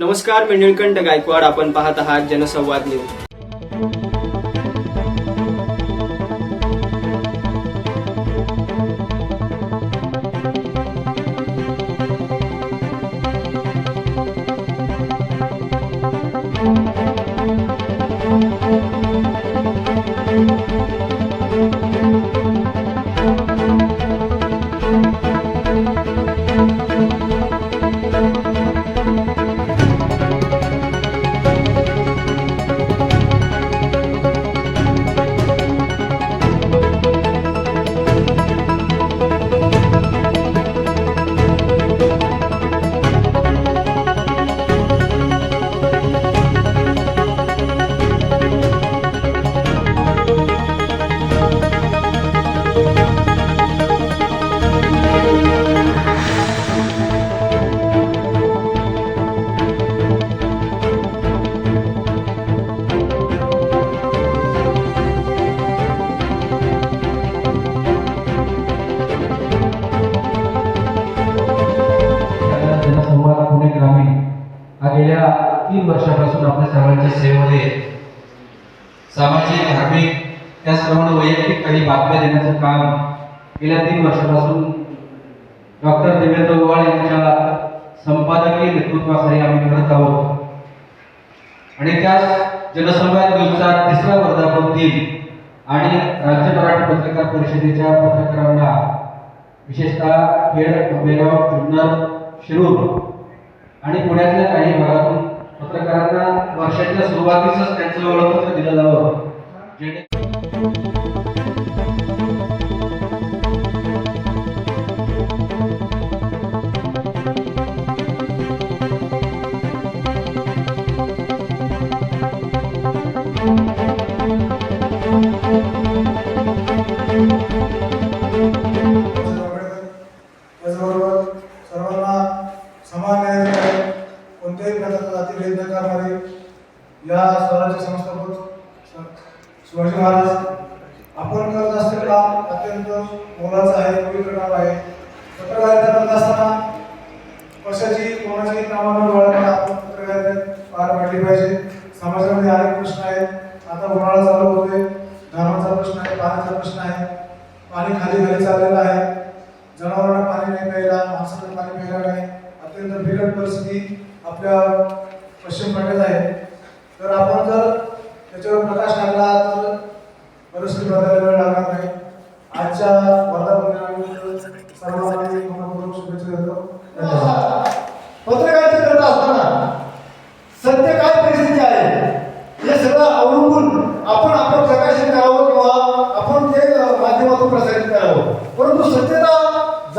नमस्कार मी निळकंठ गायकवाड. आपण पाहत आहात जनसंवाद न्यूज. वर्षापासून डॉक्टर देवेंद्र ओवाळ यांच्या संपादकीय नेतृत्वाखाली आम्ही करत आहोत. आणि त्याच जनसंवाद दिवसात तिसरा वर्धापन दिन आणि राज्य मराठी पत्रकार परिषदेच्या पत्रकारांना विशेषतः खेड आंबेगाव जुन्नर शिरूर आणि पुण्यातल्या काही भागातून पत्रकारांना वर्षाच्या सुरुवातीसच त्यांचं ओळखपत्र दिलं जावं. जेणे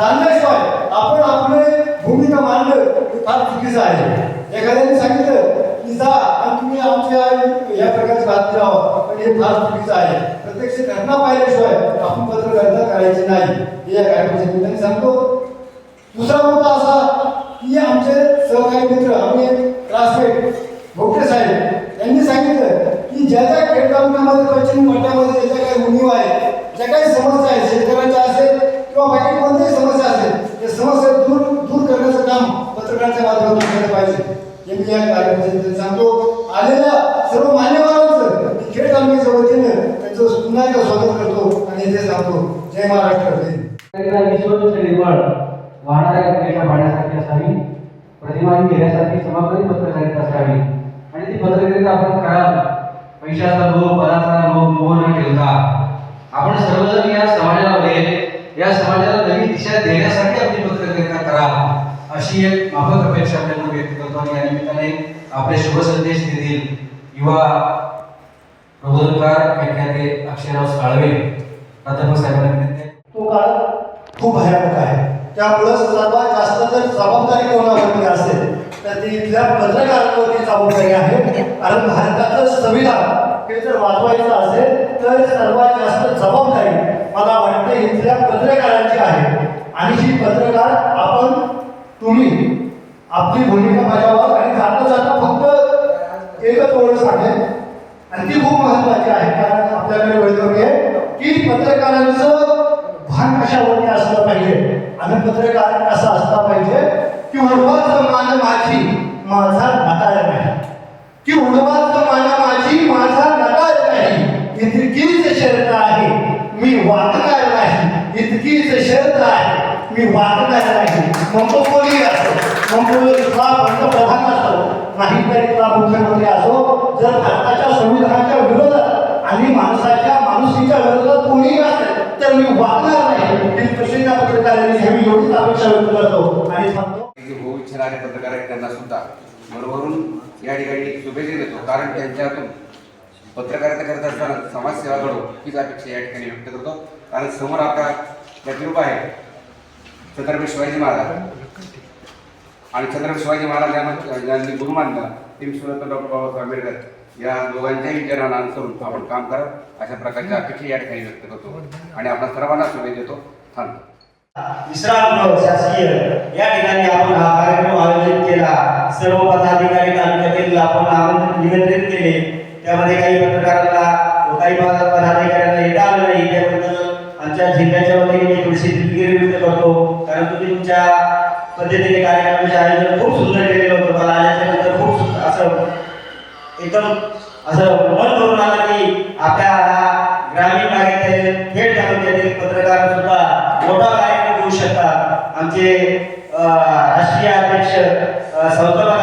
जाणल्याशिवाय आपण आपले भूमिका मांडलं फार चुकीचं आहे. एखाद्याने सांगितलं की जा आणि तुम्ही आमच्या या प्रकारची बातमी लावा पण हे फार चुकीचं आहे. प्रत्यक्ष घटना पाहिल्याशिवाय आपण पत्रकारिता करायची नाही. हे या कार्यक्रमाच्या निमित्ताने सांगतो. दुसरा मुद्दा असा की आमचे सहकारी मित्र आम्ही क्लासमेट भोगटे साहेब यांनी सांगितलं की ज्या ज्या खेड तालुक्यामध्ये पश्चिम मठामध्ये ज्या काही उणीव आहे ज्या काही समस्या आहेत शेतकऱ्यांच्या असेल किंवा बाकी कोणत्याही समस्या असेल ते समस्या दूर दूर करण्याचं काम पत्रकारांच्या माध्यमातून केलं पाहिजे. हे मी या कार्यक्रमाच्या सांगतो. आलेल्या सर्व मान्यवरांचं मी खेड तालुक्याच्या वतीनं त्यांचं पुन्हा एकदा स्वागत करतो आणि इथे सांगतो. जय महाराष्ट्र जय हिंद. विश्वदृष्टी निर्मळ वाहणाऱ्या गंगेच्या पाण्यासारखी असावी प्रतिमान घेण्यासारखी समाधानी पत्रकारिता असावी. आणि ती पत्रकारिता आपण कराल पैशाचा लोभ बलाचा लोभ मोह न ठेवता. आपण सर्वजण या समाजामध्ये या समाजाला नवी दिशा देण्यासाठी आपली पत्रकारिता करा अशी एक माफक अपेक्षा आपल्याला व्यक्त करतो आणि या निमित्ताने आपले शुभ संदेश देतील युवा प्रबोधनकार व्याख्याते अक्षयराव साळवे. प्राध्यापक साहेबांना तो काळ खूप भयानक आहे. त्यामुळे सर्वात जास्त जर जबाबदारी कोणावरती असेल तर ती इथल्या पत्रकारांवरती जबाबदारी आहे. कारण भारताचं संविधान हे जर वाचवायचं असेल तर सर्वात जास्त जबाबदारी मला वाटते इथल्या पत्रकारांची आहे. आणि ही पत्रकार आपण तुम्ही आपली भूमिका बजावा आणि जाता जाता फक्त एकच ओळख सांगेल आणि ती खूप महत्वाची आहे कारण आपल्याकडे वेळ आहे की पत्रकारांचं भान कशावरती असलं पाहिजे. आणि पत्रकार कसा असला पाहिजे की उडवाच मान माझी माझा नकार नाही. की उडवाच मान माझी माझा नकार नाही. इथे कीच आहे. मी वाचणार नाही. इतकीच शर्त आहे. मी वाचणार नाही. मग कोणी असो? मग इथला पंतप्रधान असो? नाहीतर इथला मुख्यमंत्री असो? जर भारताच्या संविधानाच्या विरोधात आणि माणसाच्या माणुसीच्या विरोधात कोणी असेल तर मी वाचणार नाही. ते प्रसिद्ध पत्रकारांनी मी एवढीच अपेक्षा व्यक्त करतो. आणि सांगतो होऊ इच्छिणारे पत्रकार आहेत त्यांना सुद्धा. बरोबरून या ठिकाणी शुभेच्छा देतो. कारण त्यांच्यातून पत्रकारिता करत असताना समाजसेवा घडो हीच अपेक्षा या ठिकाणी व्यक्त करतो. कारण समोर आपला प्रतिरूप आहे. छत्रपती शिवाजी महाराज. आणि छत्रपती शिवाजी महाराज यांना ज्यांनी गुरु मानला. ते विश्वरत्न डॉक्टर बाबासाहेब आंबेडकर. या दोघांच्याही विचारांना अनुसरून आपण काम करा. अशा प्रकारच्या अपेक्षा या ठिकाणी व्यक्त करतो. आणि आपण सर्वांना शुभेच्छा देतो. थांबतो विश्रामगृह शासकीय. या ठिकाणी आपण हा कार्यक्रम आयोजित केला. सर्व पदाधिकारी तालुक्यातील आपण आमंत्रित निमंत्रित केले. त्यामध्ये काही पत्रकारांना व काही भागात पदाधिकाऱ्यांना येता आलं नाही. त्याबद्दल आमच्या जिल्ह्याच्या वतीने मी थोडीशी दिलगिरी व्यक्त करतो. कारण तुम्ही तुमच्या पद्धतीने कार्यक्रमाचे आयोजन खूप सुंदर केलेलं होतं. मला आल्याच्यानंतर खूप असं एकदम असं मन करून आलं की आपल्या ग्रामीण भागातील थेट तालुक्यातील पत्रकार सुद्धा मोठा कार्यक्रम घेऊ शकतात. आमचे राष्ट्रीय अध्यक्ष संकल्प संस्थापक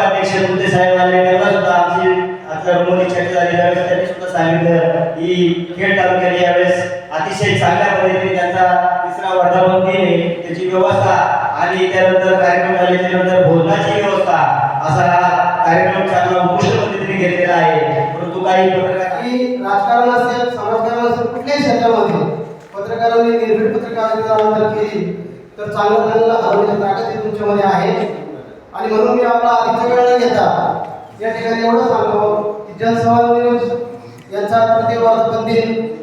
आता झालेल्या त्यांनी सुद्धा सांगितलं की खेड तालुक्याने यावेळेस अतिशय चांगल्या पद्धतीने त्यांचा तिसरा वर्धापन दिने त्याची व्यवस्था आणि त्यानंतर कार्यक्रम झाले त्यानंतर भोजनाची व्यवस्था असा कार्यक्रम चांगला उत्कृष्ट पद्धतीने घेतलेला आहे. परंतु काही पत्रकार राजकारण असेल समाजकारण असेल कुठल्याही क्षेत्रामध्ये पत्रकारांनी निर्भीड पत्रकारांनी जर केली तर चांगलं चांगलं ताकद तुमच्यामध्ये आहे. आणि म्हणून मी आपला अधिक वेळ न घेता या ठिकाणी एवढं सांगतो. जनसंवाद न्यूज यांचा तृतीय वर्धापन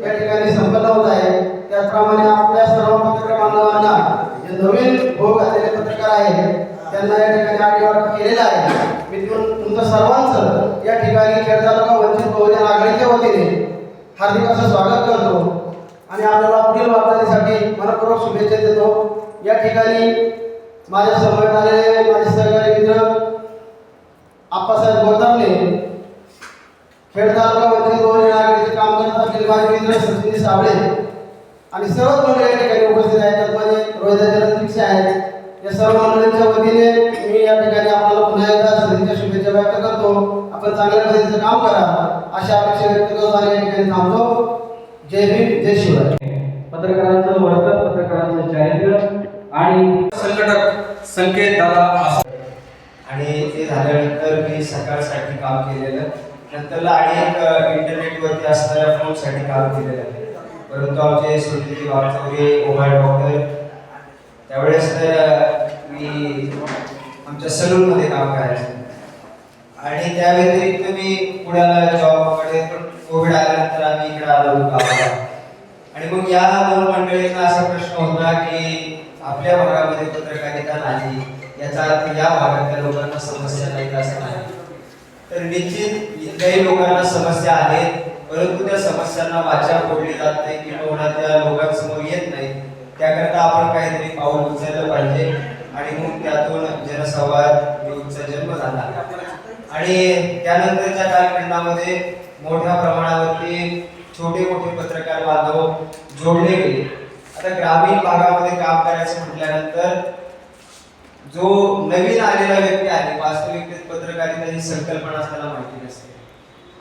या ठिकाणी संपन्न होत आहे. त्याचप्रमाणे आपल्या सर्व पत्रकार बांधवांना जे नवीन भोग घातलेले पत्रकार आहेत त्यांना या ठिकाणी आठवड केलेला आहे. मी तुम- तुमचं सर्वांचं या ठिकाणी खेड तालुका वंचित बहुजन आघाडीच्या वतीने हार्दिक असं स्वागत करतो. आणि आपल्याला पुढील वाटचालीसाठी मनपूर्वक शुभेच्छा देतो. या ठिकाणी माझ्यासमोर आलेले माझे सहकारी मित्र आप्पासाहेब गोतावले खेड तालुका वंचित बहुजन आघाडीचे काम करत असलेले माझे मित्र सचिन साबळे. आणि सर्वच मंडळी या ठिकाणी उपस्थित आहेत. त्यामध्ये रोहिदाचे रंजित आहेत. या सर्व मंडळींच्या वतीने मी या ठिकाणी आपल्याला पुन्हा एकदा सदिच्छा शुभेच्छा व्यक्त करतो. आपण चांगल्या पद्धतीचं काम करा. अशा अपेक्षा व्यक्त करतो आणि या ठिकाणी थांबतो. जय भीम जय शिवराय. पत्रकारांचं वर्तन पत्रकारांचं चारित्र्य आणि संघटक संकेत दादा आणि ते झाल्यानंतर मी सकाळसाठी काम केलेलं नंतरला आणि एक इंटरनेटवरती असणाऱ्या फोनसाठी काम केलेलं आहे. परंतु आमचे सुनीलजी वाचवरे ओमाय डॉक्टर त्यावेळेस तर मी आमच्या सलूनमध्ये काम करायचं. आणि त्या व्यतिरिक्त मी पुण्याला जॉबकडे पण कोविड आल्यानंतर आम्ही इकडे आलो कामाला आणि मग या दोन मंडळींना असा प्रश्न होता की आपल्या भागामध्ये पत्रकारिता नाही. याचा अर्थ या भागातल्या लोकांना समस्या नाही असं नाही? तर निश्चित काही लोकांना समस्या आहेत परंतु त्या समस्यांना वाचा फोडली जात नाही किंवा त्या लोकांसमोर येत नाही. त्याकरता आपण काहीतरी पाऊल उचललं पाहिजे आणि मग त्यातून जनसंवाद न्यूजचा जन्म झाला. आणि त्यानंतरच्या कालखंडामध्ये मोठ्या प्रमाणावरती छोटे मोठे पत्रकार बांधव जोडले गेले. आता ग्रामीण भागामध्ये काम करायचं म्हटल्यानंतर जो नवीन आलेला व्यक्ती आहे वास्तविक पत्रकारिता ही संकल्पना असताना माहिती नसते.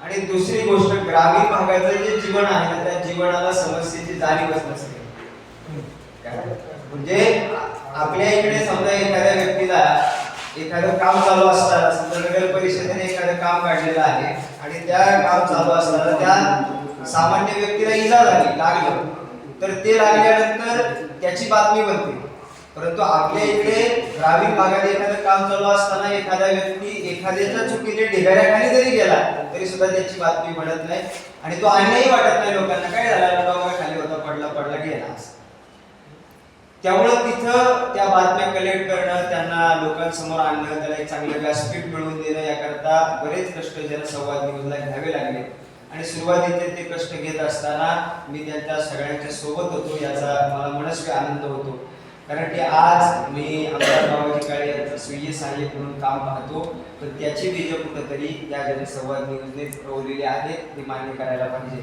आणि दुसरी गोष्ट ग्रामीण भागाचं जे जीवन आहे त्या जीवनाला समस्येची जाणीवच नसते. काय? म्हणजे आपल्या इकडे समजा एखाद्या व्यक्तीला एखादं काम चालू असताना समजा नगर परिषदेने एखादं काम काढलेलं आहे आणि त्या काम चालू असताना त्या सामान्य व्यक्तीला इजा झाली लागलं तर ते लागल्यानंतर त्याची बातमी बनते. परंतु आपल्या इकडे ग्रामीण भागात एखादं काम चालू असताना एखादा व्यक्ती एखाद्याच्या चुकीने ढिगाऱ्याखाली जरी गेला तरी सुद्धा त्याची बातमी म्हणत नाही आणि तो अन्यायही वाटत नाही लोकांना. काय झाला? बाबा खाली होता पडला पडला गेला. त्यामुळं तिथं त्या बातम्या कलेक्ट करणं त्यांना लोकांसमोर आणणं त्याला एक चांगलं व्यासपीठ मिळवून देणं याकरता बरेच कष्ट ज्यांना संवाद न्यूजला घ्यावे लागले. आणि सुरुवातीचे ते कष्ट घेत असताना मी त्यांच्या सगळ्यांच्या सोबत होतो याचा मला मनस्वी आनंद होतो. कारण की आज मी आमच्या बाबाजी काळे यांचं स्वीय सहाय्यक म्हणून काम पाहतो तर त्याची बीज कुठंतरी या जनसंवाद न्यूजने रोवलेली आहे ते मान्य करायला पाहिजे.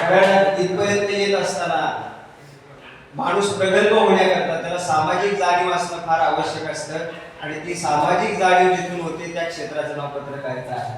कारण इथपर्यंत येत असताना माणूस प्रगल्भ होण्याकरता त्याला सामाजिक जाणीव असणं फार आवश्यक असतं आणि ती सामाजिक जाणीव जिथून होते त्या क्षेत्राचं नाव पत्रकारिता आहे.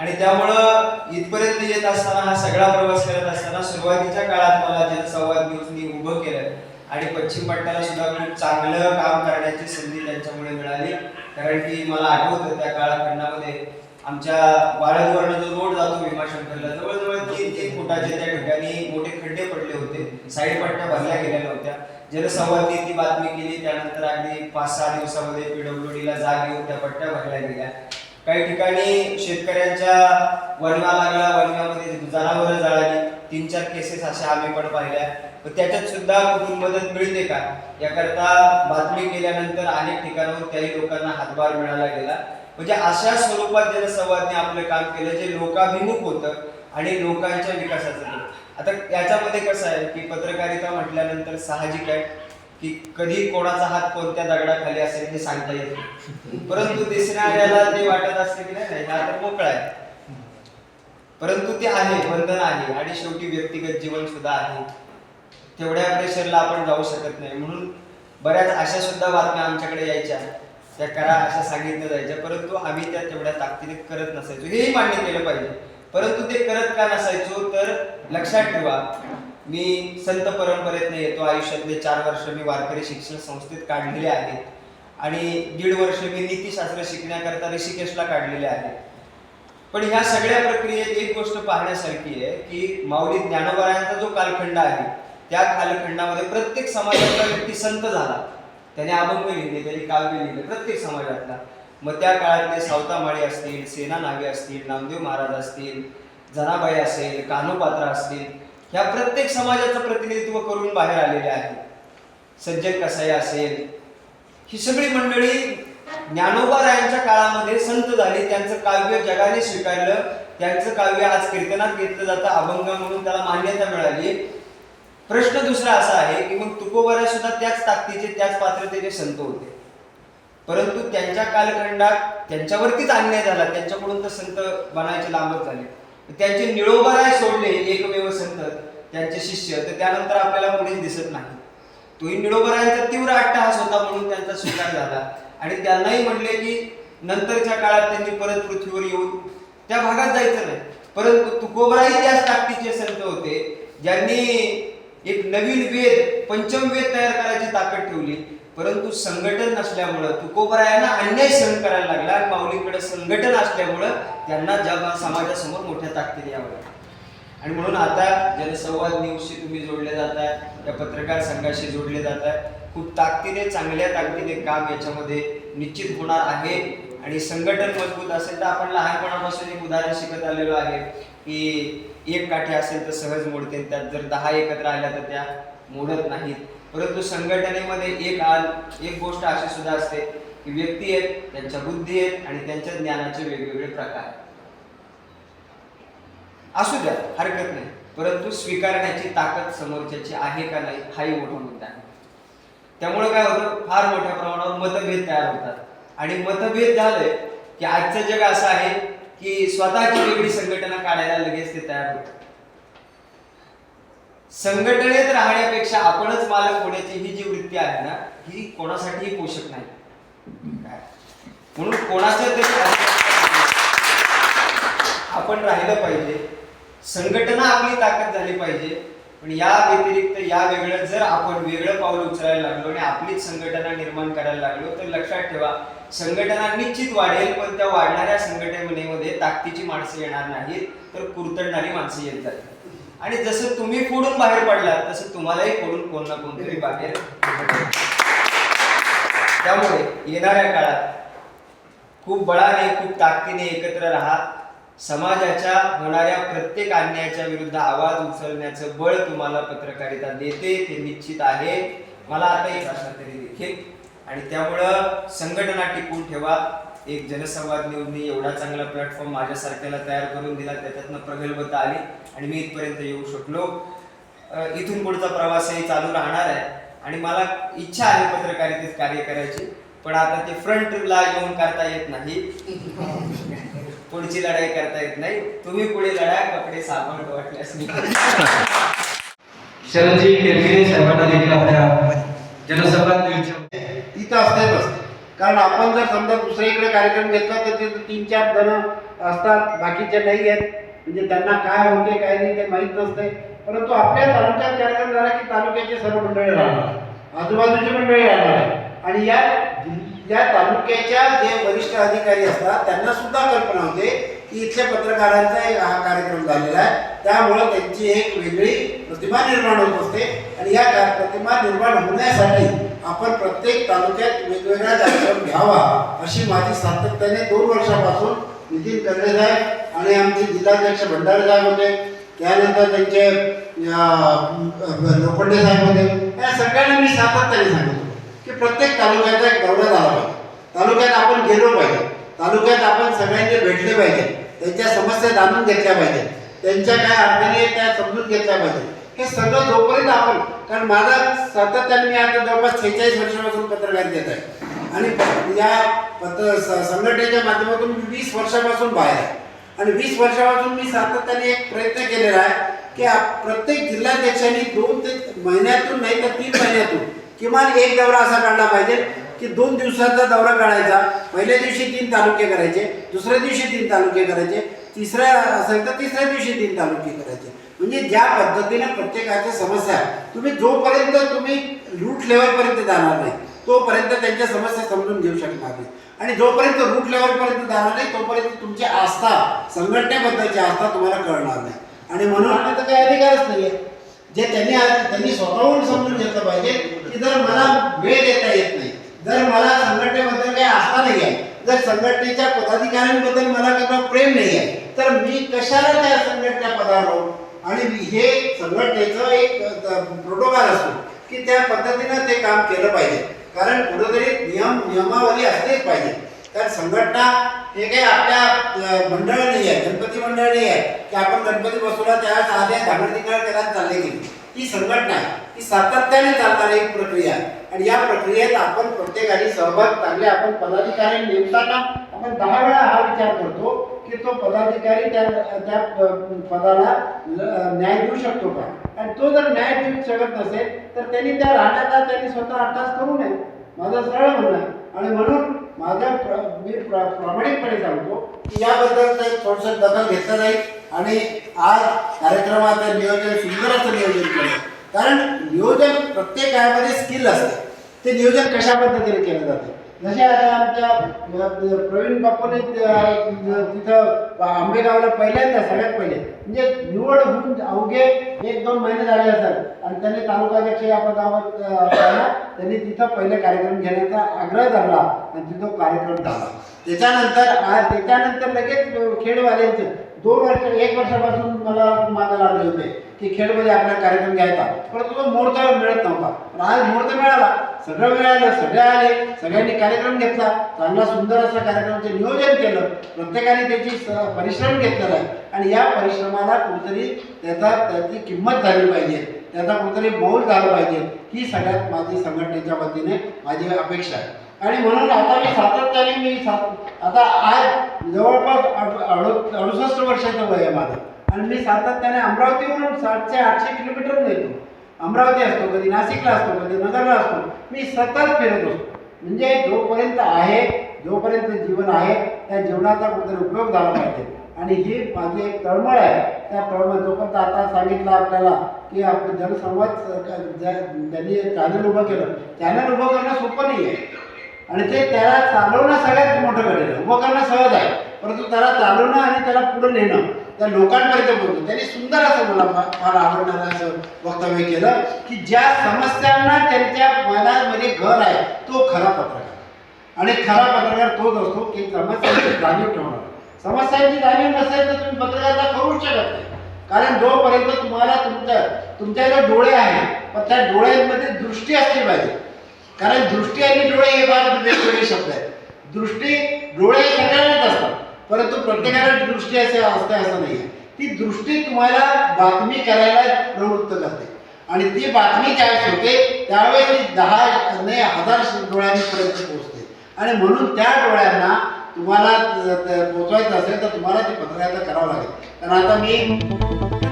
आणि त्यामुळं इथपर्यंत येत असताना हा सगळा प्रवास करत असताना सुरुवातीच्या काळात मला जनसंवाद न्यूजनी उभं केलं. आणि पश्चिम पट्ट्याला सुद्धा खूप चांगलं काम करण्याची संधी त्यांच्यामुळे मिळाली. कारण की मला आठवतं त्या काळाखंडामध्ये आमच्या वाळदवरनं जो रोड जातो भीमाशंकरला जवळजवळ तीन तीन फुटाचे त्या ठिकाणी मोठे खड्डे पडले होते. साईड पट्ट्या भरल्या गेलेल्या होत्या. जनसंवादनी ती बातमी केली. त्यानंतर अगदी पाच सहा दिवसामध्ये पीडब्ल्यूडीला जाग येऊन त्या पट्ट्या भरल्या गेल्या. काही ठिकाणी शेतकऱ्यांच्या वनवा लागला वनव्यामध्ये जनावरं जळाली तीन चार केसेस अशा आम्ही पण पाहिल्या. त्याच्यात सुद्धा कुठून मदत मिळते का? याकरता बातमी केल्यानंतर अनेक ठिकाणावर त्याही लोकांना हातभार मिळाला गेला. म्हणजे अशा स्वरूपात जनसंवादने आपलं काम केलं जे लोकाभिमुख होतं आणि लोकांच्या विकासाचं आता याच्यामध्ये कसं आहे की पत्रकारिता म्हटल्यानंतर साहजिक आहे. की कधी कोणाचा हात कोणत्या दगडाखाली असेल हे सांगता येत परंतु दिसणाऱ्याला ते वाटत असते की नाही नाही, हा तर मोकळा आहे. परंतु ते आहे बंधन आहे आणि शेवटी व्यक्तिगत जीवन सुद्धा आहे. तेवढ्या प्रेशरला आपण जाऊ शकत नाही. म्हणून बऱ्याच अशा सुद्धा बातम्या आमच्याकडे यायच्या. त्या करा अशा सांगितलं जायच्या. परंतु आम्ही त्या तेवढ्या ताकदीने करत नसायचो. हेही मान्य केलं पाहिजे. परंतु ते करत का नसायचो तर लक्षात ठेवा. मी संत परंपरेतनं येतो. आयुष्यातले चार वर्ष मी वारकरी शिक्षण संस्थेत काढलेले आहेत. आणि दीड वर्ष मी नीतीशास्त्र शिकण्याकरता ऋषिकेशला काढलेले आहेत. पण ह्या सगळ्या प्रक्रियेत एक गोष्ट पाहण्यासारखी आहे की माऊली ज्ञानोबरायांचा जो कालखंड आहे त्या कालखंडामध्ये प्रत्येक समाजातला व्यक्ती संत झाला. त्याने अभंग लिहिले त्याने काव्य लिहिले प्रत्येक समाजातला. मग त्या काळातले सावतामाळी असतील सेना नावे असतील नामदेव महाराज असतील जनाबाई असेल कान्होपात्र असतील ह्या प्रत्येक समाजाचं प्रतिनिधित्व करून बाहेर आलेले आहेत. सज्जन कसाई असेल ही सगळी मंडळी ज्ञानोबा रायांच्या काळामध्ये संत झाली. त्यांचं काव्य जगाने स्वीकारलं. त्यांचं काव्य आज कीर्तनात घेतलं जातं. अभंग म्हणून त्याला मान्यता मिळाली. प्रश्न दुसरा असा आहे की मग तुकोबरा सुद्धा त्याच ताकदीचे त्याच पात्रतेचे संत होते. परंतु त्यांच्या कालखंडात त्यांच्यावरतीच अन्याय झाला. त्यांच्याकडून तर संत बनायचे लांबच झाले. त्यांचे निळोबाराय सोडले. त्यांचे शिष्य तर त्यानंतर आपल्याला कोणीच दिसत नाही. तोही निळोबरायांचा तीव्र अट्टहास होता म्हणून त्यांचा स्वीकार झाला. आणि त्यांनाही म्हटले की नंतरच्या काळात त्यांनी परत पृथ्वीवर येऊन त्या भागात जायचं नाही. परंतु तुकोबराही त्याच ताकदीचे संत होते ज्यांनी एक नवीन वेद पंचम वेद तयार करायची ताकद ठेवली. परंतु संघटन नसल्यामुळं तुकोबरायांना अन्याय सहन करायला लागला. माऊलीकडे संघटन असल्यामुळं त्यांना जगा समाजासमोर मोठ्या ताकदीने यावं लागलं आणि म्हणून आता जनसंवाद न्यूजशी तुम्ही जोडले जात या पत्रकार संघाशी जोडले जात खूप ताकदीने चांगल्या ताकदीने काम याच्यामध्ये निश्चित होणार आहे. आणि संघटन मजबूत असेल तर आपण लहानपणापासून एक उदाहरण शिकत आलेलो आहे की एक काठी असेल तर सहज मोडते त्यात जर दहा एकत्र आल्या तर त्या मोडत नाहीत. परंतु संघटनेमध्ये एक आल एक गोष्ट अशी सुद्धा असते की व्यक्ती आहेत त्यांच्या बुद्धी आहेत आणि त्यांच्या ज्ञानाचे वेगवेगळे प्रकार आहेत. असू द्या हरकत नाही. परंतु स्वीकारण्याची ताकद समोरच्याची आहे का नाही हाही मोठा मुद्दा आहे. त्यामुळे काय होतं फार मोठ्या प्रमाणावर मतभेद तयार होतात. आणि मतभेद झाले की आजचं जग असं आहे की स्वतःची वेगळी संघटना काढायला लगेच ते तयार होतात. संघटनेत राहण्यापेक्षा आपणच मालक होण्याची ही जी वृत्ती आहे ना ही कोणासाठीही पोषक नाही. काय? म्हणून कोणाच्या तरी आपण राहिलं पाहिजे. संघटना आपली ताकद झाली पाहिजे. पण या व्यतिरिक्त या वेगळं जर आपण वेगळं पाऊल उचलायला लागलो आणि आपलीच संघटना निर्माण करायला लागलो तर लक्षात ठेवा संघटना निश्चित वाढेल पण त्या वाढणाऱ्या संघटनेमध्ये ताकदीची माणसं येणार नाहीत तर कुरतडणारी माणसं येत जातात आणि जसं तुम्ही फोडून बाहेर पडलात तसं तुम्हालाही फोडून कोण ना कोणतरी बाहेर त्यामुळे येणाऱ्या काळात खूप बळाने खूप ताकदीने एकत्र राहा समाजाच्या होणाऱ्या प्रत्येक अन्यायाच्या विरुद्ध आवाज उचलण्याचं बळ तुम्हाला पत्रकारिता देते ते निश्चित आहे. मला आता एक असला तरी देखील. आणि त्यामुळं संघटना टिकून ठेवा. एक जनसंवाद निवडणी एवढा चांगला प्लॅटफॉर्म माझ्यासारख्याला तयार करून दिला त्याच्यातनं प्रगल्भता आली आणि मी इथपर्यंत येऊ शकलो. इथून पुढचा प्रवासही चालू राहणार आहे. आणि मला इच्छा आहे पत्रकारितेत कार्य करायची पण आता ते फ्रंटला येऊन करता येत नाही. पुढची लढाई करता येत नाही. तुम्ही पुढे लढा कपडे साबण वाटल्यास मी शरदजी केरगिरे साहेबांना देखील आपल्या तिथं असतेच असते कारण आपण जर समजा दुसरीकडे कार्यक्रम घेतला तर तिथं तीन चार जण असतात बाकीचे नाही आहेत. म्हणजे त्यांना काय होते काय नाही ते माहीत नसते परंतु आपल्या तालुक्यात कार्यक्रम झाला की तालुक्याचे सर्व मंडळी राहणार. आजूबाजूची मंडळी राहणार. आहे. आणि या त्या या तालुक्याच्या जे वरिष्ठ अधिकारी असतात त्यांना सुद्धा कल्पना होते की इथल्या पत्रकारांचा एक हा कार्यक्रम झालेला आहे. त्यामुळं त्यांची एक वेगळी प्रतिमा निर्माण होत असते. आणि या प्रतिमा निर्माण होण्यासाठी आपण प्रत्येक तालुक्यात वेगवेगळा कार्यक्रम घ्यावा अशी माझी सातत्याने दोन वर्षापासून नितीन कर्णे साहेब आणि आमचे जिल्हाध्यक्ष भंडारे साहेब होते. त्यानंतर त्यांचे लोखंडे साहेब होते. या सगळ्यांना मी सातत्याने सांगितलं की प्रत्येक तालुक्याचा एक दौरा झाला पाहिजे. तालुक्यात आपण गेलो पाहिजे. तालुक्यात आपण सगळ्यांनी भेटले पाहिजे. त्यांच्या समस्या जाणून घेतल्या पाहिजे. त्यांच्या काय अडचणी आहेत त्या समजून घेतल्या पाहिजे. हे सगळं जोपर्यंत आपण कारण माझा सातत्याने मी आता जवळपास सेहेचाळीस वर्षापासून पत्रकारितेत आहे. आणि या पत्र संघटनेच्या माध्यमातून मी वीस वर्षापासून बाहेर आहे. आणि वीस वर्षापासून मी सातत्याने एक प्रयत्न केलेला आहे की प्रत्येक जिल्हाध्यक्षांनी दोन ते महिन्यातून नाही तर तीन महिन्यातून किमान एक दौरा असा काढला पाहिजे की दोन दिवसाचा दौरा काढायचा. पहिल्या दिवशी तीन तालुके करायचे दुसऱ्या दिवशी तीन तालुके करायचे तिसऱ्या असेल तर तिसऱ्या दिवशी तीन तालुके करायचे. म्हणजे ज्या पद्धतीने प्रत्येकाच्या समस्या तुम्ही जोपर्यंत तुम्ही रूट लेवलपर्यंत जाणार नाही तोपर्यंत त्यांच्या समस्या समजून घेऊ शकणार नाही. आणि जोपर्यंत रूट लेवलपर्यंत जाणार नाही तोपर्यंत तुमची आस्था संघटनेबद्दलची आस्था तुम्हाला कळणार नाही. आणि म्हणून आता काही अधिकारच नाही आहे जे त्यांनी त्यांनी स्वतःहून समजून घेतलं पाहिजे की जर मला वेळ देता येत नाही जर मला संघटनेबद्दल काही आस्था नाही आहे जर संघटनेच्या पदाधिकाऱ्यांबद्दल मला किंवा प्रेम नाही आहे तर मी कशाला त्या संघटनेच्या पदावर राहू? आणि हे संघटनेचं एक प्रोटोकॉल असतो की त्या पद्धतीनं ते काम केलं पाहिजे कारण कुठंतरी नियम नियमावली असलीच पाहिजे कारण संघटना हे काही आपल्या मंडळ नाही आहे गणपती मंडळ नाही आहे की आपण गणपती बसवला त्यावेळेस आधी धागडधिकार करायला चालले गेली. ही संघटना आहे. ही सातत्याने चालणारी एक प्रक्रिया आहे. आणि या प्रक्रियेत आपण प्रत्येकाने सहभाग चांगले आपण पदाधिकारी नेमताना आपण दहा वेळा हा विचार करतो की तो पदाधिकारी त्या त्या पदाला न्याय देऊ शकतो का? आणि तो जर न्याय देऊ शकत नसेल तर त्यांनी त्या राहण्याचा त्यांनी स्वतः अट्टास करू नये. माझं सरळ म्हणणं आहे. आणि म्हणून माझ्या प्र- मी प्र- प्रामाणिकपणे सांगतो की याबद्दल तर थोडंसं दखल घेतलं जाईल आणि आज कार्यक्रमाचं नियोजन सुंदर असं नियोजन केलं. कारण नियोजन प्रत्येक काळामध्ये स्किल असते. ते नियोजन कशा पद्धतीने केलं जातं? जसे आता आमच्या प्रवीण बापूने तिथं आंबेगावला पहिल्यांदा सगळ्यात पहिले. म्हणजे निवड होऊन अवघे एक दोन महिने झाले असतात आणि त्यांनी तालुकाध्यक्ष या पदावर असताना त्यांनी तिथं पहिले कार्यक्रम घेण्याचा आग्रह धरला आणि तिथं कार्यक्रम झाला. त्याच्यानंतर त्याच्यानंतर लगेच खेडवाल्यांचे दोन वर्ष एक वर्षापासून मला मागे लागले होते की खेडमध्ये आपला कार्यक्रम घ्यायचा. परंतु तो मुहूर्त मिळत नव्हता. पण आज मुहूर्त मिळाला. सगळं मिळालं सगळे आले सगळ्यांनी कार्यक्रम घेतला. चांगला सुंदर असा कार्यक्रमाचे नियोजन केलं. प्रत्येकाने त्याची स- परिश्रम घेतलेला आहे. आणि या परिश्रमाला कुठेतरी त्याचा त्याची किंमत झाली पाहिजे. त्याचा कुठेतरी मौल झालं पाहिजे. ही सगळ्यात माझी संघटनेच्या वतीने माझी अपेक्षा आहे. आणि म्हणून आता मी सातत्याने मी सात आता आज जवळपास अड- अडु अडुसष्ट वर्षाचं वय आहे माझं. आणि मी सातत्याने अमरावतीवरून सातशे आठशे किलोमीटर येतो अमरावती असतो कधी नाशिकला असतो कधी नगरला असतो. मी सतत फिरत असतो. म्हणजे जोपर्यंत आहे जोपर्यंत जीवन आहे त्या जीवनाचा कुठेतरी उपयोग झाला पाहिजे. आणि ही माझी एक तळमळ आहे त्या तळमळ जोपर्यंत आता सांगितलं आपल्याला की आपण जनसंवाद स- ज्या- ज्यांनी चॅनल उभं केलं चॅनल उभं करणं सोपं नाही आहे. आणि ते त्याला चालवणं सगळ्यात मोठं घडेल उभं करणं सहज आहे. परंतु त्याला चालवणं आणि त्याला पुढे नेणं त्या लोकांपर्यंत बोलतो. त्यांनी सुंदर असं मला फार आवडणारं असं वक्तव्य केलं की ज्या समस्यांना त्यांच्या मनामध्ये घर आहे तो खरा पत्रकार. आणि खरा पत्रकार तोच असतो की समस्यांची जाणीव ठेवणार. समस्यांची जाणीव नसेल तर तुम्ही पत्रकारिता करूच शकत नाही. कारण जोपर्यंत तुम्हाला तुमच्या तुमच्याकडे डोळे आहेत पण त्या डोळ्यांमध्ये दृष्टी असली पाहिजे. कारण दृष्टी आणि डोळे हे फार वेगवेगळे शब्द आहेत. दृष्टी डोळे सगळ्यांनाच असतात. परंतु प्रत्येकाला दृष्टी असे असते असं नाही ती दृष्टी तुम्हाला बातमी करायला प्रवृत्त करते. आणि ती बातमी ज्यावेळेस होते त्यावेळेस ती दहा हजार डोळ्यांपर्यंत पोहोचते. आणि म्हणून त्या डोळ्यांना तुम्हाला पोचवायचं असेल तर तुम्हाला ते पत्रकारिता करावं लागेल. कारण आता मी